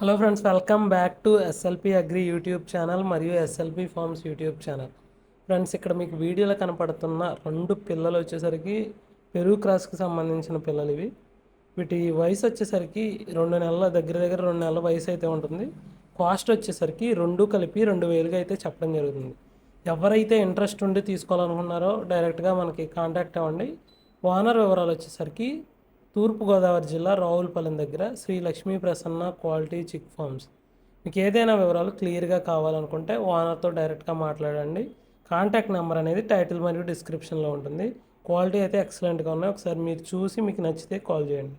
Hello friends welcome back to SLP agri YouTube channel మరియు SLP farms YouTube channel friends ఇక్కడ మీకు వీడియోలో కనపడుతున్న రెండు పిల్లలు వచ్చేసరికి పెరుగు క్రాస్కి సంబంధించిన పిల్లలు ఇవి. వీటి వయసు వచ్చేసరికి రెండు నెలల దగ్గర దగ్గర రెండు నెలల వయసు అయితే ఉంటుంది. కాస్ట్ వచ్చేసరికి రెండు కలిపి రెండు వేలుగా అయితే చెప్పడం జరుగుతుంది. ఎవరైతే ఇంట్రెస్ట్ ఉండి తీసుకోవాలనుకున్నారో డైరెక్ట్గా మనకి కాంటాక్ట్ అవ్వండి. ఓనర్ వివరాలు వచ్చేసరికి తూర్పుగోదావరి జిల్లా రావులపాలెం దగ్గర Sri Lakshmi Prasanna quality chick farms మీకు ఏదైనా వివరాలు క్లియర్గా కావాలనుకుంటే ఓనర్తో డైరెక్ట్గా మాట్లాడండి. కాంటాక్ట్ నెంబర్ అనేది టైటిల్ మరియు డిస్క్రిప్షన్లో ఉంటుంది. క్వాలిటీ అయితే ఎక్సలెంట్గా ఉన్నాయి. ఒకసారి మీరు చూసి మీకు నచ్చితే కాల్ చేయండి.